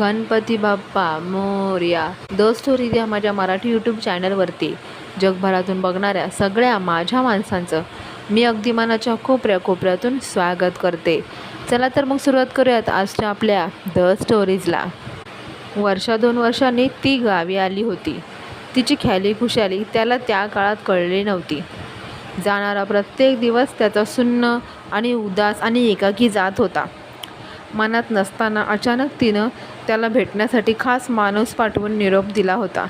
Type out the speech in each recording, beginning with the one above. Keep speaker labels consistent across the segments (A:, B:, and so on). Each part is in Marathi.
A: गणपती बाप्पा मोर्या. द स्टोरी या माझ्या मराठी यूट्यूब चॅनलवरती जगभरातून बघणाऱ्या सगळ्या माझ्या माणसांचं मी अगदी मनाच्या कोपऱ्या कोपऱ्यातून स्वागत करते. चला तर मग सुरुवात करूयात आजच्या आपल्या द स्टोरीजला वर्षा दोन वर्षांनी ती गावी आली होती. तिची ख्याली खुशाली त्याला त्या काळात कळली नव्हती. जाणारा प्रत्येक दिवस त्याचा सुन्न आणि उदास आणि एकाकी जात होता. मनात नसताना अचानक तिनं त्याला भेटण्यासाठी खास माणूस पाठवून निरोप दिला होता.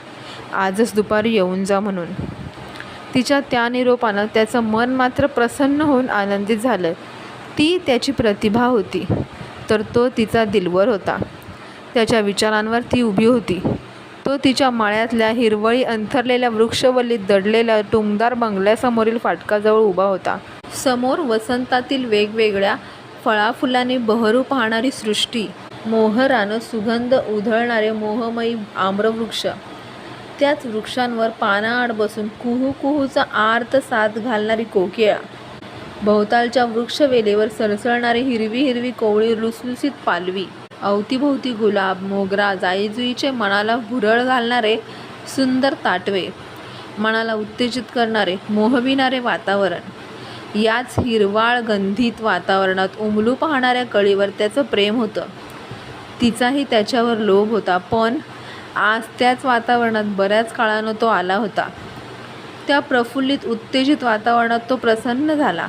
A: आजच दुपारी येऊन जा म्हणून. तिच्या त्या निरोपानं त्याचं मन मात्र प्रसन्न होऊन आनंदित झालं. ती त्याची प्रतिभा होती तर तो तिचा दिलवर होता. त्याच्या विचारांवर ती उभी होती. तो तिच्या माळ्यातल्या हिरवळी अंथरलेल्या वृक्षवल्लीत दडलेल्या टुंगदार बंगल्यासमोरील फाटकाजवळ उभा होता. समोर वसंतातील वेगवेगळ्या फळाफुलांनी बहरू पाहणारी सृष्टी मोहरानं सुगंध उधळणारे मोहमयी आम्रवृक्ष. त्याच वृक्षांवर पानाआड बसून कुहू कुहूचा आर्त साथ घालणारी कोकिळा. भोवतालच्या वृक्षवेलेवर सळसळणारी हिरवी हिरवी कोवळी लुसलुसीत पालवी. अवतीभोवती गुलाब मोगरा जाईजुईचे मनाला भुरळ घालणारे सुंदर ताटवे. मनाला उत्तेजित करणारे मोहविणारे वातावरण. याच हिरवाळ गंधित वातावरणात उमलू पाहणाऱ्या कळीवर त्याचं प्रेम होतं. तिचाही त्याच्यावर लोभ होता. पण आज त्याच वातावरणात बऱ्याच काळानं तो आला होता. त्या प्रफुल्लित उत्तेजित वातावरणात तो प्रसन्न झाला.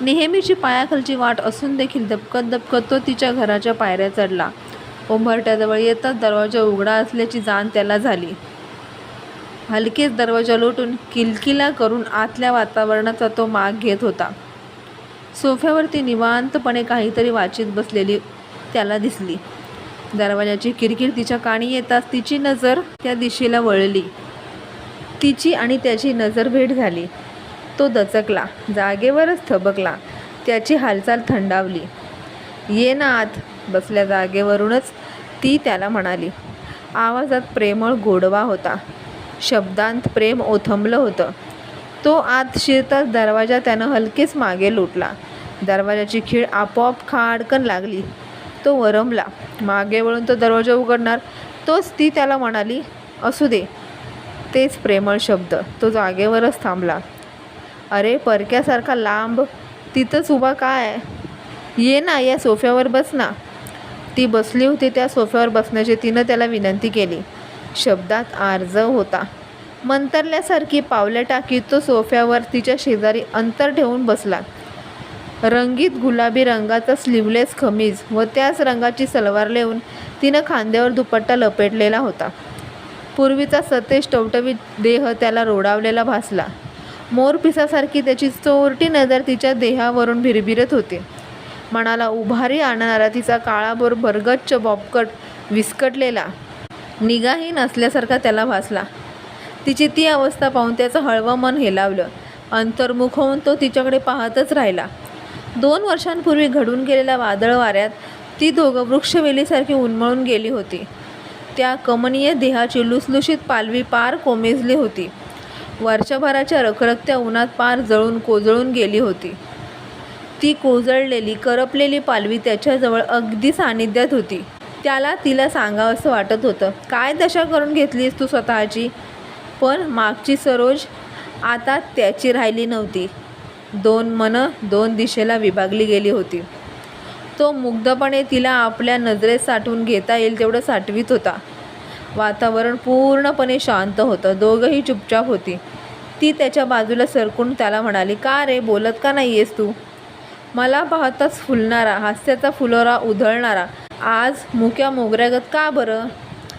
A: नेहमीची पायाखालची वाट असून देखील दबकत दबकत तो तिच्या घराच्या पायऱ्या चढला. उंबरट्याजवळ येताच दरवाजा उघडा असल्याची जाण त्याला झाली. हलकेच दरवाजा लोटून किलकिला करून आतल्या वातावरणाचा तो माग घेत होता. सोफ्यावरती निवांतपणे काहीतरी वाचित बसलेली त्याला दिसली. दरवाजाची किरकिर तिच्या काणी येताच तिची नजर त्या दिशेला वळली. तिची आणि त्याची नजर भेट झाली. तो दचकला जागेवरच थबकला त्याची हालचाल थंडावली. ये ना आत बसल्या जागेवरूनच ती त्याला म्हणाली. आवाजात प्रेमळ गोडवा होता. शब्दांत प्रेम ओथंबलं होतं. तो आत शिरताच दरवाजा त्यानं हलकेच मागे लोटला. दरवाजाची खीळ आपोआप खाडकन लागली. तो वरमला मागे वळून तो दरवाजा उघडणार. तोच ती त्याला म्हणाली असू दे. तेच प्रेमळ शब्द. तो जागेवरच थांबला. अरे परक्यासारखा लांब तिथंच उभा काय? ये ना या सोफ्यावर बस ना. ती बसली होती त्या सोफ्यावर बसण्याची. तिनं त्याला विनंती केली. शब्दात आर्जव होता. मंतरल्यासारखी पावले टाकी तो सोफ्यावर तिच्या शेजारी अंतर ठेवून बसला. रंगीत गुलाबी रंगाचा स्लीवलेस खमीज व त्याच रंगाची सलवार लेऊन तिनं खांद्यावर दुपट्टा लपेटलेला होता. पूर्वीचा सतेज टवटवीत देह त्याला रोडावलेला भासला. मोरपिसासारखी त्याची चोरटी नजर तिच्या देहावरून भिरभिरत होती. मनाला उभारी आणणारा तिचा काळाभोर भरगच्च बॉबकट विस्कटलेला निगाही नसल्यासारखा त्याला भासला. तिची ती अवस्था पाहून त्याचं हळवं मन हेलावलं. अंतर्मुख होऊन तो तिच्याकडे पाहतच राहिला. दोन वर्षांपूर्वी घडून गेलेल्या वादळ वाऱ्यात ती दोघं वृक्षवेलीसारखी उन्मळून गेली होती. त्या कमनीय देहाची लुसलुशीत पालवी पार कोमेजली होती. वर्षभराच्या रखरखत्या उन्हात पार जळून कोजळून गेली होती. ती कोजळलेली करपलेली पालवी त्याच्याजवळ अगदी सानिध्यात होती. त्याला तिला सांगावंसं वाटत होतं काय दशा करून घेतलीस तू स्वतःची? पण मागची सरोज आता त्याची राहिली नव्हती. दोन मनं दोन दिशेला विभागली गेली होती. तो मुग्धपणे तिला आपल्या नजरेत साठवून घेता येईल तेवढं साठवीत होता. वातावरण पूर्णपणे शांत होतं. दोघंही चुपचाप होती. ती त्याच्या बाजूला सरकून त्याला म्हणाली का रे बोलत का नाही आहेस तू? मला पाहताच फुलणारा हास्याचा फुलोरा उधळणारा आज मुक्या मोगऱ्यागत का बरं?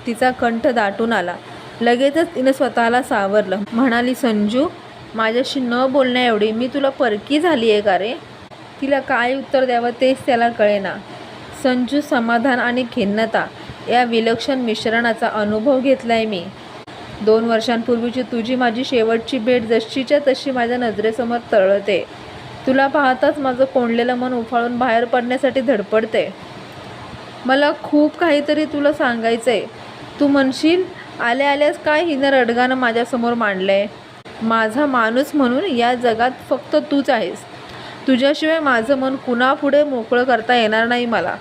A: तिचा कंठ दाटून आला. लगेचच तिनं स्वतःला सावरलं. म्हणाली संजू माझ्याशी न बोलण्या एवढी मी तुला परकी झाली आहे का रे? तिला काय उत्तर द्यावं तेच त्याला कळेना. संजू समाधान आणि खिन्नता या विलक्षण मिश्रणाचा अनुभव घेतला आहे मी. दोन वर्षांपूर्वीची तुझी माझी शेवटची भेट जशीच्या तशी माझ्या नजरेसमोर तळते. तुला पाहताच माझं कोंडलेलं मन उफाळून बाहेर पडण्यासाठी धडपडते. मला खूप काहीतरी तुला सांगायचं आहे तू म्हणशील आल्या आल्यास काय हिनं रडगानं माझ्यासमोर मांडलं आहे माझा माणूस म्हणून या जगात फक्त तूच आहेस. तुझ्याशिवाय माझं मन कुणापुढे मोकळं करता येणार नाही मला.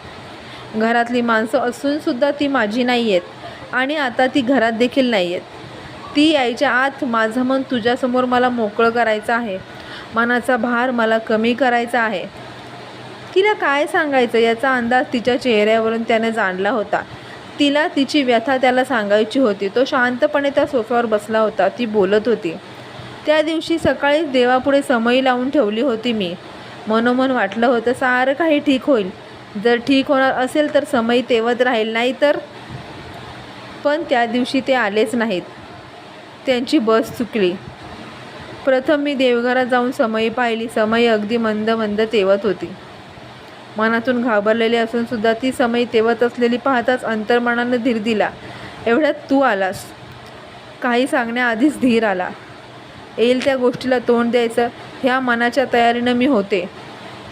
A: घरातली माणसं असूनसुद्धा ती माझी नाही आहेत आणि आता ती घरात देखील नाही आहेत ती यायच्या आत माझं मन तुझ्यासमोर मला मोकळं करायचं आहे. मनाचा भार मला कमी करायचा आहे. तिला काय सांगायचं याचा अंदाज तिच्या चेहऱ्यावरून त्याने जाणला होता. तिला तिची व्यथा त्याला सांगायची होती. तो शांतपणे त्या सोफ्यावर बसला होता. ती बोलत होती. त्या दिवशी सकाळीच देवापुढे समई लावून ठेवली होती मी. मनोमन वाटलं होतं सारं काही ठीक होईल. जर ठीक होणार असेल तर समयी तेवत राहील नाही तर? पण त्या दिवशी ते आलेच नाहीत. त्यांची बस चुकली. प्रथम मी देवघरात जाऊन समयी पाहिली. समयी अगदी मंद मंद तेवत होती. मनातून घाबरलेली असून सुद्धा ती समई तेवत असलेली पाहताच अंतर्मनानं धीर दिला. एवढ्यात तू आलास. काही सांगण्याआधीच धीर आला. येईल त्या गोष्टीला तोंड द्यायचं ह्या मनाच्या तयारीनं मी होते.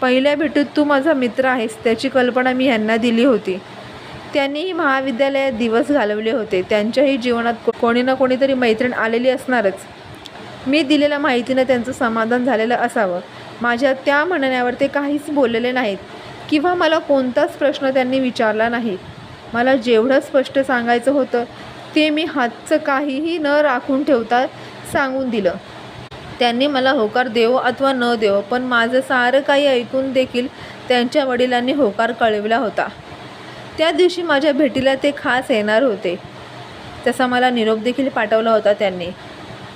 A: पहिल्या भेटीत तू माझा मित्र आहेस त्याची कल्पना मी ह्यांना दिली होती. त्यांनीही महाविद्यालयात दिवस घालवले होते. त्यांच्याही जीवनात को- कोणी ना कोणीतरी मैत्रीण आलेली असणारच. मी दिलेल्या माहितीनं त्यांचं समाधान झालेलं असावं. माझ्या त्या म्हणण्यावर ते काहीच बोललेले नाहीत किंवा मला कोणताच प्रश्न त्यांनी विचारला नाही. मला जेवढं स्पष्ट सांगायचं होतं ते मी हातचं काहीही न राखून ठेवता सांगून दिलं. त्यांनी मला होकार देवो अथवा न देवो पण माझं सारं काही ऐकून देखील त्यांच्या वडिलांनी होकार कळविला होता. त्या दिवशी माझ्या भेटीला ते खास येणार होते. तसा मला निरोप देखील पाठवला होता त्यांनी.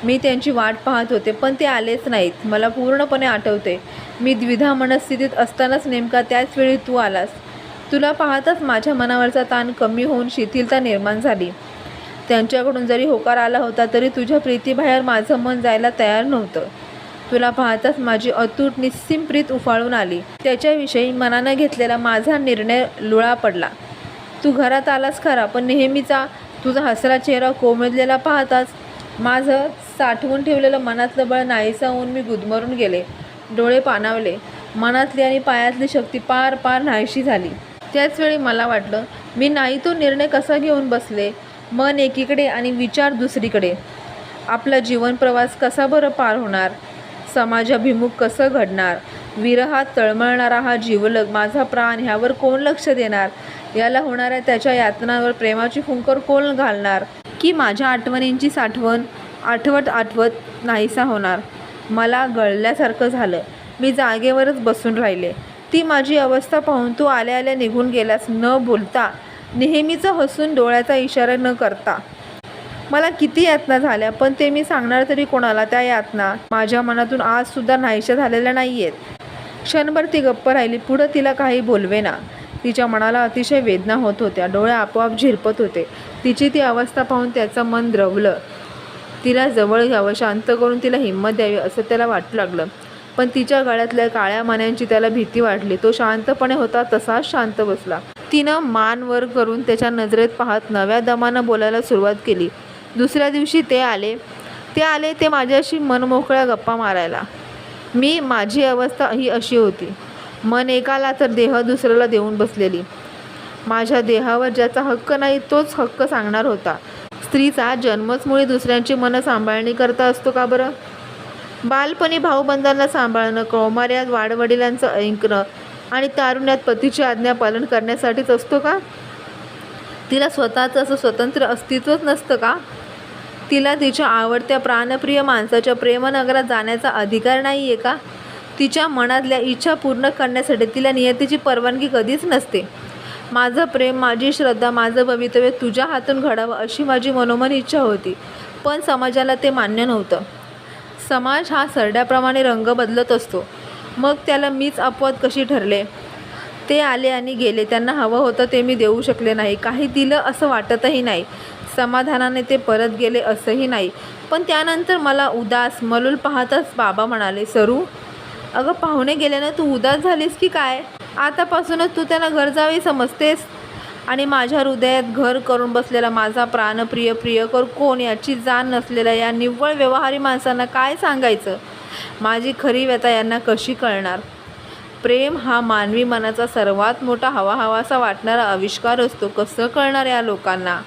A: मी त्यांची वाट पाहत होते पण ते आलेच नाहीत. मला पूर्णपणे आठवते. मी द्विधा मनस्थितीत असतानाच नेमका त्याच वेळी तू आलास. तुला पाहताच माझ्या मनावरचा ताण कमी होऊन शिथिलता निर्माण झाली. त्यांच्याकडून जरी होकार आला होता तरी तुझ्या प्रीतीबाहेर माझं मन जायला तयार नव्हतं. तुला पाहताच माझी अतूट निस्सिम प्रीत उफाळून आली. त्याच्याविषयी मनानं घेतलेला माझा निर्णय लुळा पडला. तू घरात आलास खरा पण नेहमीचा तुझा हसरा चेहरा कोमेजलेला पाहताच माझं साठवून ठेवलेलं मनातलं बळ नाहीसा होऊन मी गुदमरून गेले. डोळे पाणावले. मनातली आणि पायातली शक्ती पार पार नाहीशी झाली. त्याचवेळी मला वाटलं मी नाही तो निर्णय कसा घेऊन बसले? मन एकीकडे आणि विचार दुसरीकडे. आपला जीवनप्रवास कसा बरं पार होणार? समाजाभिमुख कसं घडणार? विरहात तळमळणारा हा जीवलग माझा प्राण ह्यावर कोण लक्ष देणार? याला होणाऱ्या त्याच्या यातनावर प्रेमाची फुंकर कोण घालणार? की माझ्या आठवणींची साठवण आठवत आठवत नाहीसा होणार? मला गळल्यासारखं झालं. मी जागेवरच बसून राहिले. ती माझी अवस्था पाहून तू आल्या आल्या निघून गेलास न बोलता. नेहमीचं हसून डोळ्याचा इशारा न करता. मला किती यातना झाल्या पण ते मी सांगणार तरी कोणाला त्या यातना? माझ्या मनातून आजसुद्धा नाहीशा झालेल्या नाही आहेत क्षणभर ती गप्प राहिली पुढं तिला काही बोलवेना. तिच्या मनाला अतिशय वेदना होत होत्या डोळे आपोआप झिरपत होते. तिची ती अवस्था पाहून त्याचं मन द्रवलं. तिला जवळ घ्यावं शांत करून तिला हिंमत द्यावी असं त्याला वाटू लागलं. पण तिच्या गळ्यातल्या काळ्या मान्यांची त्याला भीती वाटली. तो शांतपणे होता तसाच शांत बसला. तिनं मान वर करून त्याच्या नजरेत पाहत नव्या दमानं बोलायला सुरुवात केली. दुसऱ्या दिवशी ते आले. ते आले ते माझ्याशी मनमोकळ्या गप्पा मारायला. मी माझी अवस्था ही अशी होती. मन एकाला तर देह दुसऱ्याला देऊन बसलेली. माझ्या देहावर ज्याचा हक्क नाही तोच हक्क सांगणार होता. स्त्रीचा जन्मच मुळे दुसऱ्यांची मनं सांभाळणी करता असतो का बरं? बालपणी भाऊबंधांना सांभाळणं कौमार्यात वाडवडिलांचं ऐकणं आणि तारुण्यात पतीची आज्ञा पालन करण्यासाठीच असतो का? तिला स्वतःचं असं स्वतंत्र अस्तित्वच नसतं का? तिला तिच्या आवडत्या प्राणप्रिय माणसाच्या प्रेमनगरात जाण्याचा अधिकार नाही आहे का? तिच्या मनातल्या इच्छा पूर्ण करण्यासाठी तिला नियतीची परवानगी कधीच नसते. माझं प्रेम माझी श्रद्धा माझं भवितव्य तुझ्या हातून घडावं अशी माझी मनोमन इच्छा होती. पण समाजाला ते मान्य नव्हतं. समाज हा सरड्याप्रमाणे रंग बदलत असतो. मग त्याला मीच अपवाद कशी ठरले? ते आले आणि गेले. त्यांना हवं होतं ते मी देऊ शकले नाही. काही दिलं असं वाटतही नाही. समाधानाने ते परत गेले असंही नाही. पण त्यानंतर मला उदास मलूल पाहताच बाबा म्हणाले सरू अगं पाहुणे गेल्यानं तू उदास झालीस की काय? आतापासूनच तू त्यांना घर जावे समजतेस. आणि माझ्या हृदयात घर करून बसलेला माझा प्राणप्रिय प्रियकर कोण याची जाण नसलेल्या या निव्वळ व्यवहारी माणसांना काय सांगायचं? माझी खरी व्यथा यांना कशी कळणार? प्रेम हा मानवी मनाचा सर्वात मोठा हवा हवासा वाटणारा आविष्कार असतो. कसं कळणार या लोकांना?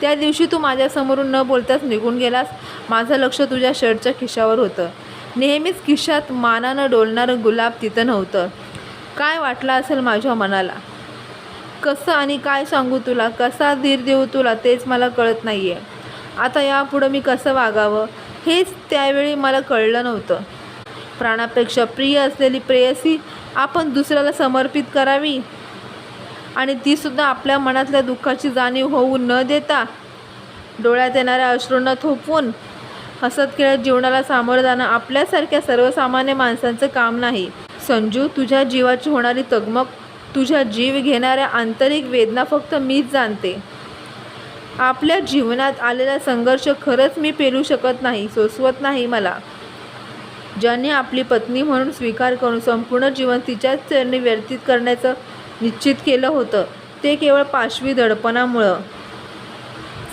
A: त्या दिवशी तू माझ्यासमोरून न बोलताच निघून गेलास. माझं लक्ष तुझ्या शर्टच्या खिशावर होतं. नेहमीच खिशात मानानं डोलणारं गुलाब तिथं नव्हतं. काय वाटलं असेल माझ्या मनाला? कसं आणि काय सांगू तुला कसा धीर देऊ तुला तेच मला कळत नाही आहे आता यापुढं मी कसं वागावं हेच त्यावेळी मला कळलं नव्हतं. प्राणापेक्षा प्रिय असलेली प्रेयसी आपण दुसऱ्याला समर्पित करावी? आणि तीसुद्धा आपल्या मनातल्या दुःखाची जाणीव होऊ न देता? डोळ्यात येणाऱ्या अश्रूंना थोपवून हसत खेळत जीवनाला सामोरं जाणं आपल्यासारख्या सर्वसामान्य माणसांचं काम नाही. संजू तुझ्या जीवाची होणारी तगमग तुझ्या जीव घेणाऱ्या आंतरिक वेदना फक्त मीच जाणते. आपल्या जीवनात आलेला संघर्ष खरंच मी पेलू शकत नाही सोसवत नाही मला. ज्याने आपली पत्नी म्हणून स्वीकार करून संपूर्ण जीवन तिच्याच चरणी व्यतीत करण्याचं निश्चित केलं होतं ते केवळ पाशवी दडपणामुळं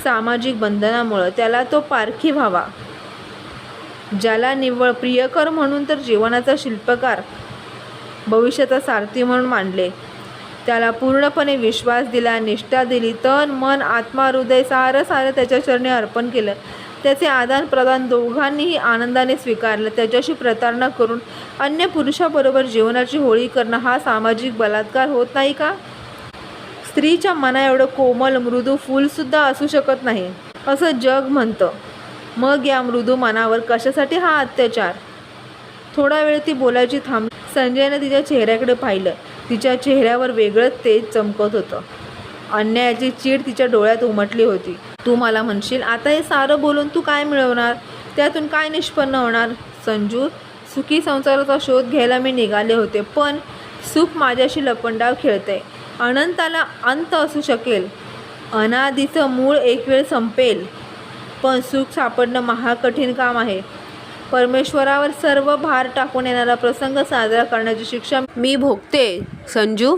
A: सामाजिक बंधनामुळं त्याला तो पारखी व्हावा. ज्याला निव्वळ प्रियकर म्हणून तर जीवनाचा शिल्पकार भविष्याचा सारथी म्हणून मानले त्याला पूर्णपणे विश्वास दिला निष्ठा दिली. तन मन आत्मा हृदय सारं सारं त्याच्या चरणी अर्पण केलं. त्याचे आदान प्रदान दोघांनीही आनंदाने स्वीकारलं. त्याच्याशी प्रतारणा करून अन्य पुरुषाबरोबर जीवनाची होळी करणं हा सामाजिक बलात्कार होत नाही का? स्त्रीच्या मना एवढं कोमल मृदू फूलसुद्धा असू शकत नाही असं जग म्हणतं. मग या मृदू मनावर कशासाठी हा अत्याचार? थोडा वेळ ती बोलायची थांब संजयने तिच्या चेहऱ्याकडे पाहिलं. तिच्या चेहऱ्यावर वेगळंच तेज चमकत होतं. अन्यायाची चीड तिच्या डोळ्यात उमटली होती. तू मला म्हणशील आता हे सारं बोलून तू काय मिळवणार? त्यातून काय निष्पन्न होणार? संजू सुखी संसाराचा शोध घ्यायला मी निघाले होते पण सुख माझ्याशी लपंडाव खेळते अनंताला अंत असू शकेल. अनादीचं मूळ एक वेळ संपेल. पण सुख सापडणं महाकठीण काम आहे. परमेश्वरावर सर्व भार टाकून येणारा प्रसंग साजरा करण्याची शिक्षा मी भोगते. संजू?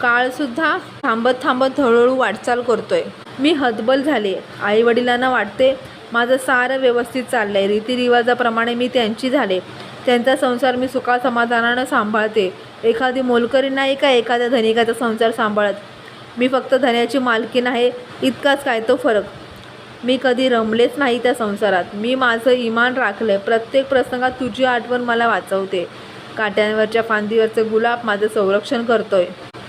A: काळसुद्धा थांबत थांबत हळूहळू वाटचाल करतोय. मी हतबल झाले आई वडिलांना वाटते माझं सारं व्यवस्थित चाललंय. रीतिरिवाजाप्रमाणे मी त्यांची झाले. त्यांचा संसार मी सुखासमाधानानं सांभाळते. एखादी मोलकरी नाही का एखाद्या धनिकाचा संसार सांभाळत? मी फक्त धन्याची मालकी नाही इतकाच काय तो फरक? मी कधी रमलेच नाही त्या संसारात. मी माझं इमान राखलं प्रत्येक प्रसंगात तुझी आठवण मला वाचवते. काट्यांवरच्या फांदीवरचं गुलाब माझं संरक्षण करतोय.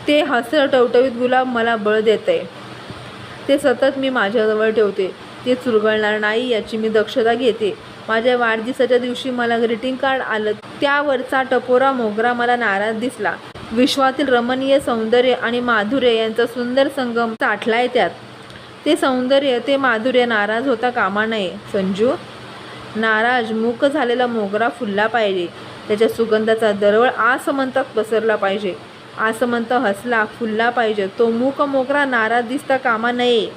A: ते हसरं टवटवीत गुलाब मला बळ देतंय. ते सतत मी माझ्याजवळ ठेवते. ते चुरगळणार नाही याची मी दक्षता घेते. माझ्या वाढदिवसाच्या दिवशी मला ग्रीटिंग कार्ड आलं. त्यावरचा टपोरा मोगरा मला नाराज दिसला. विश्वातील रमणीय सौंदर्य आणि माधुर्य यांचा सुंदर संगम साठलाय त्यात. ते सौंदर्य ते माधुर्य नाराज होता कामा नये. संजू नाराज मूक झालेला मोगरा फुलला पाहिजे. त्याच्या सुगंधाचा दरवळ आसमंतात पसरला पाहिजे. आसमंत हसला फुलला पाहिजे. तो मूक मोगरा नाराज दिसता कामा नये.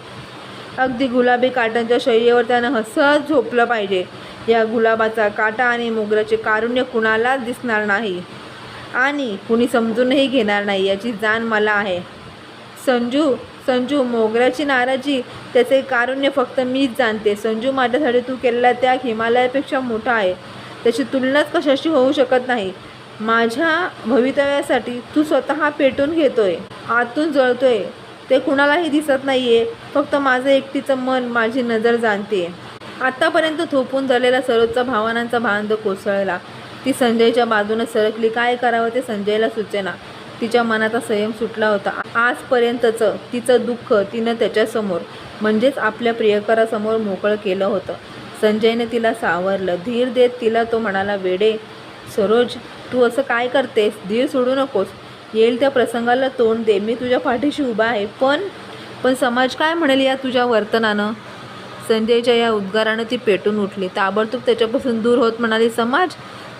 A: अगदी गुलाबी काटांच्या शैलीवर त्यानं हसत झोपलं पाहिजे. या गुलाबाचा काटा आणि मोगऱ्याचे कारुण्य कुणालाच दिसणार नाही? आणि कुणी समजूनही घेणार नाही याची जाण मला आहे. संजू संजू मोगऱ्याची नाराजी त्याचे कारुण्य फक्त मीच जाणते. संजू माझ्यासाठी तू केलेला त्याग हिमालयापेक्षा मोठा आहे. त्याची तुलनाच कशाशी होऊ शकत नाही. माझ्या भवितव्यासाठी तू स्वतः पेटून घेतोय आतून जळतोय. ते कुणालाही दिसत नाही आहे फक्त माझं एकटीचं मन माझी नजर जाणते. आत्तापर्यंत थोपून झालेला सरोजचा भावनांचा भांद कोसळला. ती संजयच्या बाजूने सरकली. काय करावं ते संजयला सुचेना. तिच्या मनाचा संयम सुटला होता. आजपर्यंतचं तिचं दुःख तिनं त्याच्यासमोर म्हणजेच आपल्या प्रियकरासमोर मोकळं केलं होतं. संजयने तिला सावरलं. धीर देत तिला तो म्हणाला वेडे सरोज तू असं काय करतेस? धीर सोडू नकोस. येईल त्या प्रसंगाला तोंड दे. मी तुझ्या पाठीशी उभा आहे. पण पण समाज काय म्हणेल या तुझ्या वर्तनानं? संजयच्या या उद्गारानं ती पेटून उठली. ताबडतोब त्याच्यापासून दूर होत म्हणाली समाज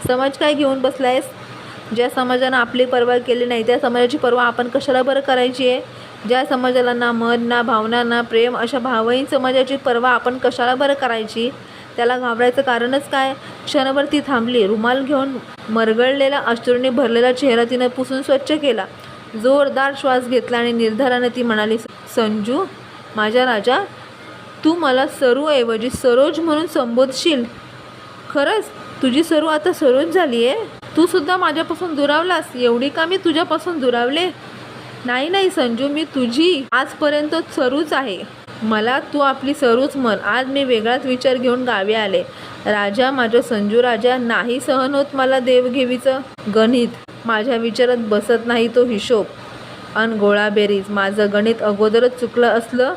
A: समाज काय घेऊन बसलायस? ज्या समाजानं आपली पर्वा केली नाही त्या समाजाची पर्वा आपण कशाला बरं करायची आहे? ज्या समाजाला ना मन ना भावना ना प्रेम अशा भावहीन समाजाची पर्वा आपण कशाला बरं करायची? त्याला घाबरायचं कारणच काय? क्षणभर ती थांबली रुमाल घेऊन मरगळलेला अश्रूने भरलेला चेहरा तिनं पुसून स्वच्छ केला. जोरदार श्वास घेतला आणि निर्धारानं ती म्हणाली संजू माझ्या राजा तू मला सरूऐवजी सरोज म्हणून संबोधशील. खरंच तुझी सरू आता सरोज झाली आहे तू सुद्धा माझ्यापासून दुरावलास? एवढी का मी तुझ्यापासून दुरावले? नाही नाही संजू मी तुझी आजपर्यंत सरूच आहे. मला तू आपली सरूच म्हण. आज मी वेगळाच विचार घेऊन गावी आले. राजा माझ्या संजू राजा नाही सहन होत मला देवघेवीचं गणित. माझ्या विचारात बसत नाही तो हिशोब. अन गोळाबेरीज माझं गणित अगोदरच चुकलं असलं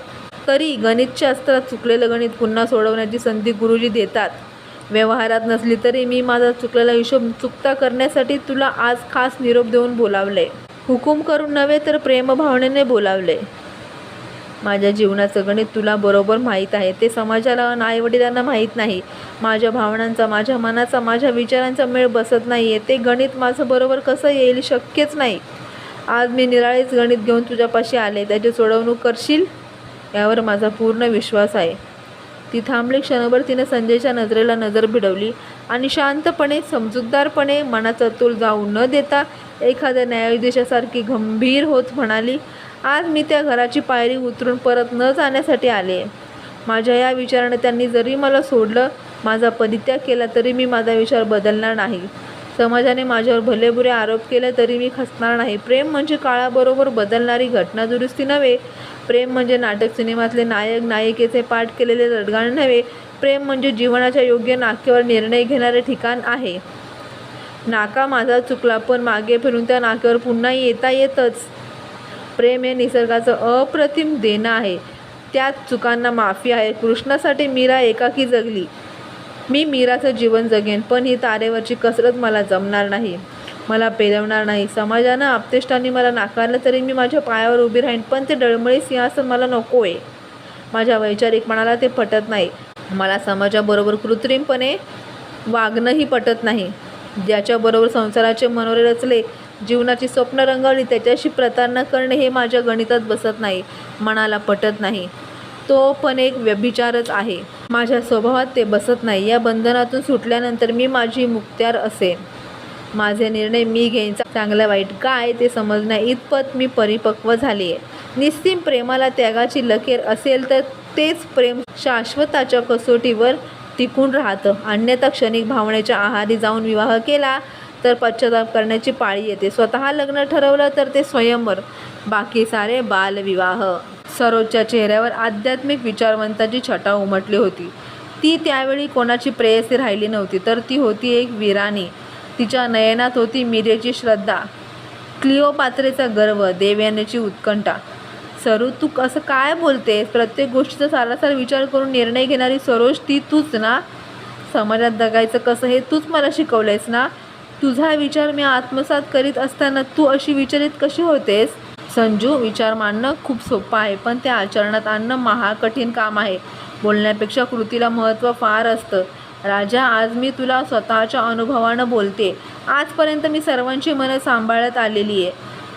A: तरी गणितशास्त्रात चुकलेलं गणित पुन्हा सोडवण्याची संधी गुरुजी देतात. व्यवहारात नसली तरी मी माझा चुकलेला हिशोब चुकता करण्यासाठी तुला आज खास निरोप देऊन बोलावले. हुकूम करून नव्हे तर प्रेमभावनेने बोलावले. माझ्या जीवनाचं गणित तुला बरोबर माहीत आहे. ते समाजाला आणि आईवडिलांना माहीत नाही. माझ्या भावनांचा माझ्या मनाचा माझ्या विचारांचा मेळ बसत नाही आहे ते गणित माझं बरोबर कसं येईल शक्यच नाही. आज मी निराळेच गणित घेऊन तुझ्यापाशी आले. त्याची सोडवणूक करशील? यावर माझा पूर्ण विश्वास आहे. ती थांबली क्षणभर तिने संजयच्या नजरेला नजर भिडवली आणि शांतपणे समजूतदारपणे मनाचा तोल जाऊ न देता एखाद्या न्यायाधीशासारखी गंभीर होत म्हणाली आज मी त्या घराची पायरी उतरून परत न जाण्यासाठी आले. माझ्या या विचाराने त्यांनी जरी मला सोडलं माझा परित्याग केला तरी मी माझा विचार बदलणार नाही. समाजाने माझ्यावर भलेबुरे आरोप केले तरी मी खसणार नाही. प्रेम म्हणजे काळाबरोबर बदलणारी घटना दुरुस्ती नव्हे. प्रेम म्हणजे नाटक सिनेमातले नायक नायिकेचे पाठ केलेले रडगाण नव्हे. प्रेम म्हणजे जीवनाच्या योग्य नाक्यावर निर्णय घेणारे ठिकाण आहे. नाका माझा चुकला पण मागे फिरून त्या नाक्यावर पुन्हा येता येतच. प्रेम हे निसर्गाचं अप्रतिम देणं आहे. त्यात चुकांना माफी आहे. कृष्णासाठी मीरा एकाकी जगली. मी मीराचं जीवन जगेन पण ही तारेवरची कसरत मला जमणार नाही. मला पेलवणार नाही. समाजानं आपतेष्टांनी मला नाकारलं तरी मी माझ्या पायावर उभी राहीन पण ते डळमळी सिंहासन मला नको आहे माझ्या वैचारिकपणाला ते पटत नाही. मला समाजाबरोबर कृत्रिमपणे वागणंही पटत नाही. ज्याच्याबरोबर संसाराचे मनोरे रचले जीवनाची स्वप्न रंगवली त्याच्याशी प्रतारणा करणे हे माझ्या गणितात बसत नाही मनाला पटत नाही. तो पण एक व्यभिचारच आहे. माझ्या स्वभावात ते बसत नाही. या बंधनातून सुटल्यानंतर मी माझी मुक्त्यार असेन माझे निर्णय मी घेईन चांगलं वाईट काय ते समजण्या इतपत मी परिपक्व झाली आहे निस्तीम प्रेमाला त्यागाची लकेर असेल तर तेच प्रेम शाश्वताच्या कसोटीवर टिकून राहतं. अन्यथा क्षणिक भावनेच्या आहारी जाऊन विवाह केला तर पश्चाताप करण्याची पाळी येते. स्वतः लग्न ठरवलं तर ते स्वयंवर. बाकी सारे बालविवाह. सरोजच्या चेहऱ्यावर आध्यात्मिक विचारवंताची छटा उमटली होती. ती त्यावेळी कोणाची प्रेयसी राहिली नव्हती तर ती होती एक वीराणी. तिच्या नयनात होती मिरेची श्रद्धा. क्लिओपात्रेचा गर्व देवयानेची उत्कंठा. सरू तू असं काय बोलतेस? प्रत्येक गोष्टीचा सारासार विचार करून निर्णय घेणारी सरोज ती तूच ना? समाजात जगायचं कसं हे तूच मला शिकवलंयस ना? तुझा विचार मी आत्मसात करीत असताना तू अशी विचारित कशी होतेस? संजू विचार मांडणं खूप सोपं आहे पण ते आचरणात आणणं महाकठीण काम आहे. बोलण्यापेक्षा कृतीला महत्त्व फार असतं. राजा आज मी तुला स्वतःच्या अनुभवानं बोलते. आजपर्यंत मी सर्वांची मनं सांभाळत आलेली आहे.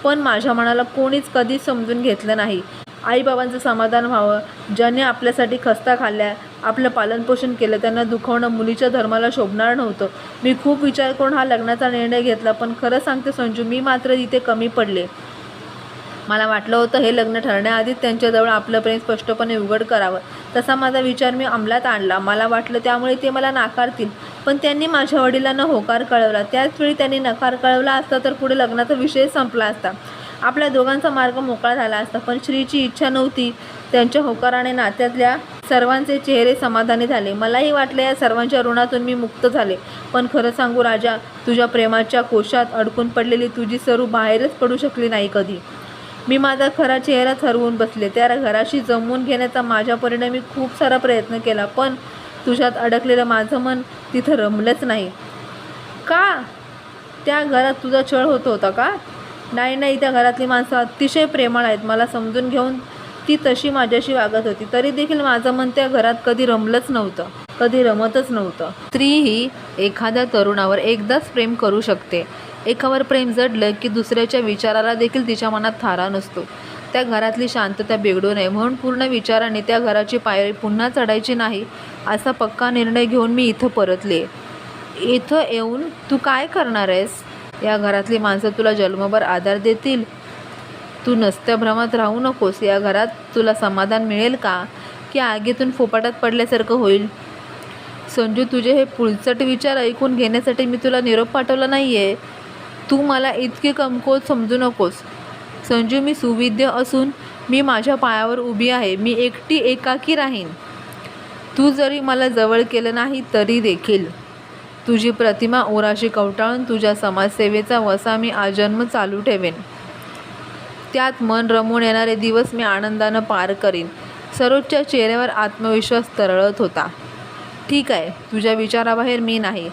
A: पण माझ्या मनाला कोणीच कधीच समजून घेतलं नाही. आईबाबांचं समाधान व्हावं. ज्याने आपल्यासाठी खस्ता खाल्ल्या आपलं पालनपोषण केलं त्यांना दुखवणं मुलीच्या धर्माला शोभणार नव्हतं. मी खूप विचार करून हा लग्नाचा निर्णय घेतला पण खरं सांगते संजू मी मात्र इथे कमी पडले. मला वाटलं होतं हे लग्न ठरण्याआधीच त्यांच्याजवळ आपलं प्रेम स्पष्टपणे उघड करावं. तसा माझा विचार मी अंमलात आणला. मला वाटलं त्यामुळे ते मला नाकारतील. पण त्यांनी माझ्या वडिलांना होकार कळवला. त्याचवेळी त्यांनी नकार कळवला असता तर पुढे लग्नाचा विषय संपला असता. आपल्या दोघांचा मार्ग मोकळा झाला असता. पण श्रीची इच्छा नव्हती. त्यांच्या होकाराने नात्यातल्या सर्वांचे चेहरे समाधानी झाले. मलाही वाटले या सर्वांच्या ऋणातून मी मुक्त झाले. पण खरं सांगू राजा तुझ्या प्रेमाच्या कोशात अडकून पडलेली तुझी सरू बाहेरच पडू शकली नाही कधी. मी माझा खरा चेहरा ठरवून बसले. त्या घराशी जमवून घेण्याचा माझ्या परिणामी खूप सारा प्रयत्न केला पण तुझ्यात अडकलेलं माझं मन तिथं रमलंच नाही. का? त्या घरात तुझा छळ होत होता का? नाही नाही त्या घरातली माणसं अतिशय प्रेमळ आहेत. मला समजून घेऊन ती तशी माझ्याशी वागत होती. तरी देखील माझं मन त्या घरात कधी रमलंच नव्हतं कधी रमतच नव्हतं. स्त्री ही एखाद्या तरुणावर एकदाच प्रेम करू शकते. एकावर प्रेम जडलं की दुसऱ्याच्या विचाराला देखील तिच्या मनात थारा नसतो. त्या घरातली शांतता बिघडू नये म्हणून पूर्ण विचाराने त्या घराची पायरी पुन्हा चढायची नाही असा पक्का निर्णय घेऊन मी इथं परतले. इथं येऊन तू काय करणार आहेस? या घरातली माणसं तुला जन्मभर आधार देतील. तू नसत्या भ्रमात राहू नकोस. या घरात तुला समाधान मिळेल का? की आगीतून फोपाटात पडल्यासारखं होईल? संजू तुझे हे पुळचट विचार ऐकून घेण्यासाठी मी तुला निरोप पाठवला नाही आहे तू मला इतके कमकोत समजू नकोस. संजू मी सुविद्य असून मी माझ्या पायावर उभी आहे. मी एकटी एकाकी राहीन. तू जरी मला जवळ केलं नाही तरी देखील. तुझी प्रतिमा ओराशी कवटाळून तुझ्या समाजसेवेचा वसा मी आजन्म चालू ठेवेन. त्यात मन रमून येणारे दिवस मी आनंदानं पार करीन. सरोजच्या चेहऱ्यावर आत्मविश्वास तरळत होता. ठीक आहे तुझ्या विचाराबाहेर मी नाही.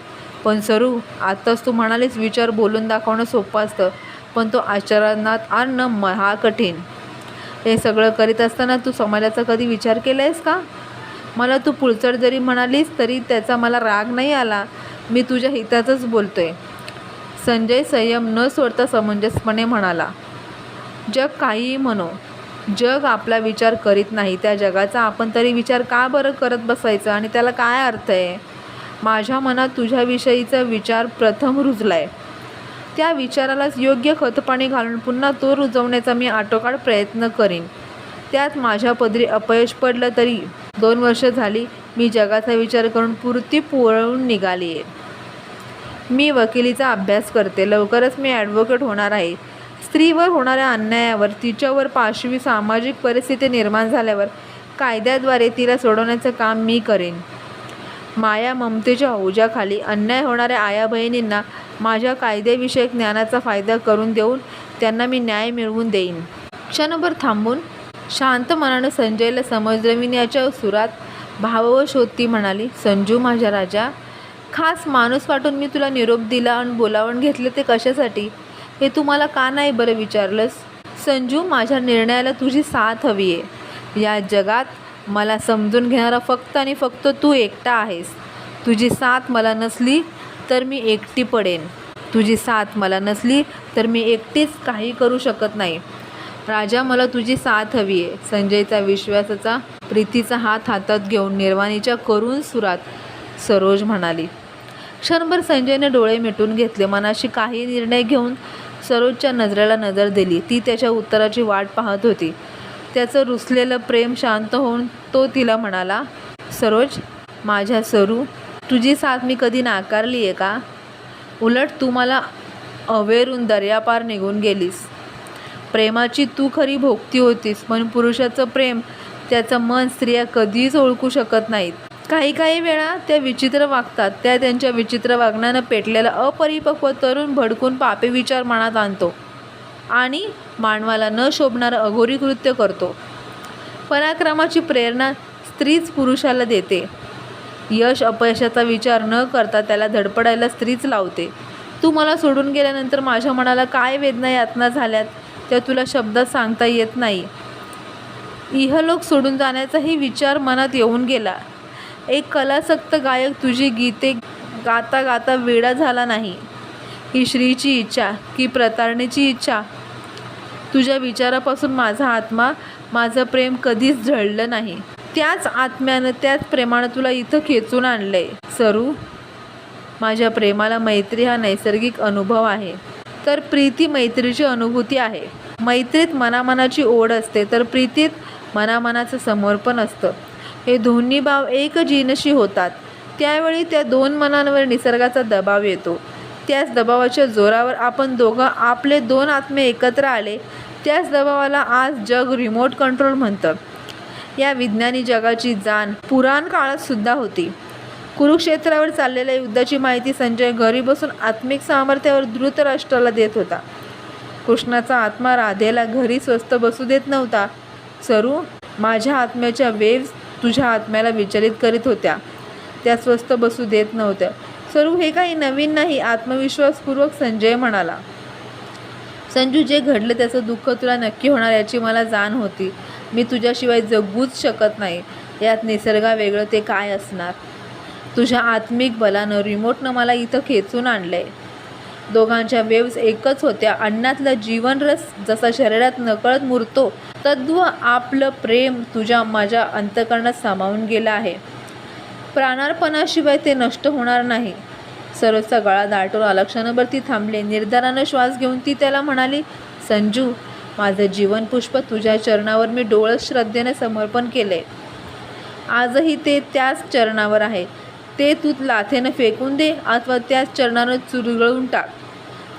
A: पण सरू आत्ताच तू म्हणालीस विचार बोलून दाखवणं सोपं असतं पण तो आचरणात आणणं महा कठीण हे सगळं करीत असताना तू समाजाचा कधी विचार केला आहेस का? मला तू पुळचड जरी म्हणालीस तरी त्याचा मला राग नाही आला. मी तुझ्या हितातच आहे संजय संयम न सोडता समंजसपणे म्हणाला जग काहीही म्हणो जग आपला विचार करीत नाही. त्या जगाचा आपण तरी विचार का बरं करत बसायचं? आणि त्याला काय अर्थ आहे? माझ्या मनात तुझ्याविषयीचा विचार प्रथम रुजलाय. त्या विचारालाच योग्य खतपाणी घालून पुन्हा तो रुजवण्याचा मी आटोकाट प्रयत्न करीन. त्यात माझ्या पदरी अपयश पडलं तरी दोन वर्ष झाली मी जगाचा विचार करून पुरती पळून निघाली आहे मी वकिलीचा अभ्यास करते. लवकरच मी ॲडव्होकेट होणार आहे. स्त्रीवर होणाऱ्या अन्यायावर तिच्यावर पाशवी सामाजिक परिस्थिती निर्माण झाल्यावर कायद्याद्वारे तिला सोडवण्याचं काम मी करेन. माया ममतेच्या ओझ्याखाली अन्याय होणाऱ्या आया बहिणींना माझ्या कायदेविषयक ज्ञानाचा फायदा करून देऊन त्यांना मी न्याय मिळवून देईन. क्षणभर थांबून शांत मनानं संजयला समजविण्याच्या सुरात भाववश होती म्हणाली संजू माझ्या राजा खास माणूस वाटून मी तुला निरोप दिला आणि बोलावून घेतलं ते कशासाठी? हे तू मला का नाही बरं विचारलंस? संजू माझ्या निर्णयाला तुझी साथ हवी आहे. या जगात मला समजून घेणारा फक्त आणि फक्त तू एकटा आहेस. तुझी साथ मला नसली तर मी एकटी पडेन. तुझी साथ मला नसली तर मी एकटीच काही करू शकत नाही. राजा मला तुझी साथ हवी आहे. संजयचा विश्वासाचा प्रीतीचा हात हातात घेऊन निर्वाणीच्या करून सुरात सरोज म्हणाली. क्षणभर संजयने डोळे मिटून घेतले. मनाशी काही निर्णय घेऊन सरोजच्या नजरेला नजर दिली. ती त्याच्या उत्तराची वाट पाहत होती. त्याचं रुसलेलं प्रेम शांत होऊन तो तिला म्हणाला सरोज माझ्या सरू तुझी साथ मी कधी नाकारली आहे का? उलट तू मला अवेरून दर्यापार निघून गेलीस. प्रेमाची तू खरी भोगती होतीस पण पुरुषाचं प्रेम त्याचं मन स्त्रिया कधीच ओळखू शकत नाहीत. काही काही वेळा त्या विचित्र वागतात त्या त्यांच्या विचित्र वागण्यानं पेटलेला अपरिपक्व तरुण भडकून पापे विचार मनात आणतो. आणि मानवाला न शोभणारं अघोरी कृत्य करतो. पराक्रमाची प्रेरणा स्त्रीच पुरुषाला देते. यश अपयशाचा विचार न करता त्याला धडपडायला स्त्रीच लावते. तू मला सोडून गेल्यानंतर माझ्या मनाला काय वेदना यातना झाल्यात त्या तुला शब्दात सांगता येत नाही. इहलोक सोडून जाण्याचाही विचार मनात येऊन गेला. एक कलासक्त गायक तुझी गीते गाता गाता वेडा झाला नाही. ही श्रीची इच्छा की प्रतारणेची इच्छा तुझ्या विचारापासून माझा आत्मा माझं प्रेम कधीच झळलं नाही. त्याच आत्म्यानं त्याच प्रेमानं तुला इथं खेचून आणलंय. सरू माझ्या प्रेमाला मैत्री हा नैसर्गिक अनुभव आहे. तर प्रीती मैत्रीची अनुभूती आहे. मैत्रीत मनामनाची ओढ असते तर प्रीतीत मनामनाचं समर्पण असतं. हे दोन्ही भाव एक जीनशी होतात. त्यावेळी त्या दोन मनांवर निसर्गाचा दबाव येतो. त्याच दबावाच्या जोरावर आपण दोघं आपले दोन आत्मे एकत्र आले त्याच दबावाला आज जग रिमोट कंट्रोल म्हणतं. या विज्ञानी जगाची जाण पुराण काळात सुद्धा होती. कुरुक्षेत्रावर चाललेल्या युद्धाची माहिती संजय घरी बसून आत्मिक सामर्थ्यावर धृतराष्ट्राला देत होता. कृष्णाचा आत्मा राधेला घरी स्वस्त बसू देत नव्हता. सरू माझ्या आत्म्याच्या वेव्स तुझ्या आत्म्याला विचलित करीत होत्या. त्या स्वस्त बसू देत नव्हत्या. सरू हे काही नवीन नाही आत्मविश्वासपूर्वक संजय म्हणाला. संजू जे घडलं त्याचं दुःख तुला नक्की होणार याची मला जाण होती. मी तुझ्याशिवाय जगूच शकत नाही. यात निसर्गा वेगळं ते काय असणार? तुझ्या आत्मिक बलानं रिमोटनं मला इथं खेचून आणलंय. दोघांच्या वेव्स एकच होत्या. अन्नातला जीवनरस जसा शरीरात नकळत मुरतो तद्व आपलं प्रेम तुझ्या माझ्या अंतकरणात सामावून गेलं आहे. प्राणार्पणाशिवाय ते नष्ट होणार नाही. सरोजचा गळा दाटून आला ती थांबले. निर्धारानं श्वास घेऊन ती त्याला म्हणाली संजू माझं जीवनपुष्प तुझ्या चरणावर मी डोळस श्रद्धेने समर्पण केले आजही ते त्याच चरणावर आहे. ते तू लाथेनं फेकून दे अथवा त्याच चरणानं चुरगळून टाक.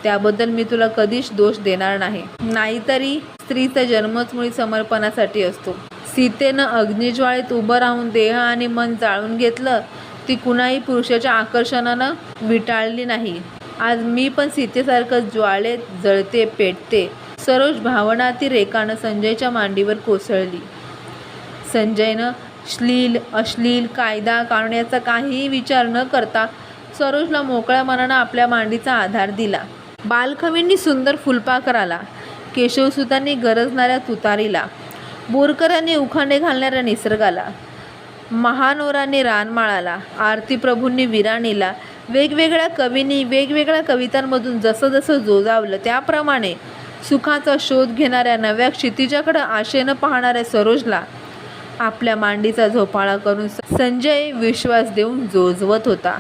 A: त्याबद्दल मी तुला कधीच दोष देणार नाही. नाहीतरी स्त्रीचा जन्मच मुळी समर्पणासाठी असतो. सीतेनं अग्निज्वाळेत उभं राहून देह आणि मन जाळून घेतलं ती कुणाही पुरुषाच्या आकर्षणानं विटाळली नाही. आज मी पण सीतेसारखं ज्वाळेत जळते पेटते सरोज भावनातील रेखानं संजयच्या मांडीवर कोसळली. संजयनं श्लील अश्लील कायदा काढण्याचा काहीही विचार न करता सरोजला मोकळ्या मनानं आपल्या मांडीचा आधार दिला. बालकवींनी सुंदर फुलपाखराला केशवसुतांनी गरजणाऱ्या तुतारीला. बोरकरांनी उखाणे घालणाऱ्या निसर्गाला. महानोरांनी रानमाळाला आरती प्रभूंनी विराणीला वेगवेगळ्या कवींनी वेगवेगळ्या कवितांमधून जसं जसं जोजावलं त्याप्रमाणे सुखाचा शोध घेणाऱ्या नव्या क्षितिजाकडं आशेनं पाहणाऱ्या सरोजला आपल्या मांडीचा झोपाळा करून संजय विश्वास देऊन जोजवत होता.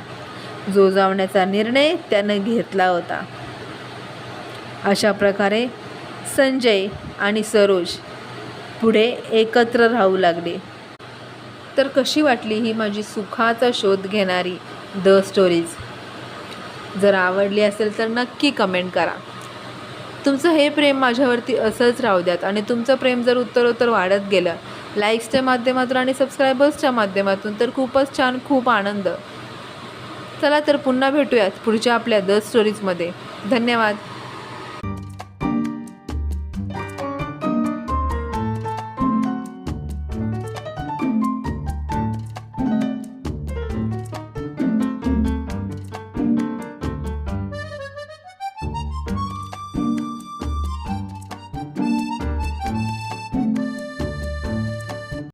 A: जोजावण्याचा निर्णय त्यानं घेतला होता. अशा प्रकारे संजय आणि सरोज पुढे एकत्र राहू लागले. तर कशी वाटली ही माझी सुखाचा शोध घेणारी द स्टोरीज जर आवडली असेल तर नक्की कमेंट करा. तुमचं हे प्रेम माझ्यावरती असंच राहू द्यात आणि तुमचं प्रेम जर उत्तरोत्तर वाढत गेलं लाईक्सच्या माध्यमातून आणि सबस्क्रायबर्सच्या माध्यमातून तर खूपच छान खूप आनंद. चला तर पुन्हा भेटूयात पुढच्या आपल्या द स्टोरीजमध्ये धन्यवाद.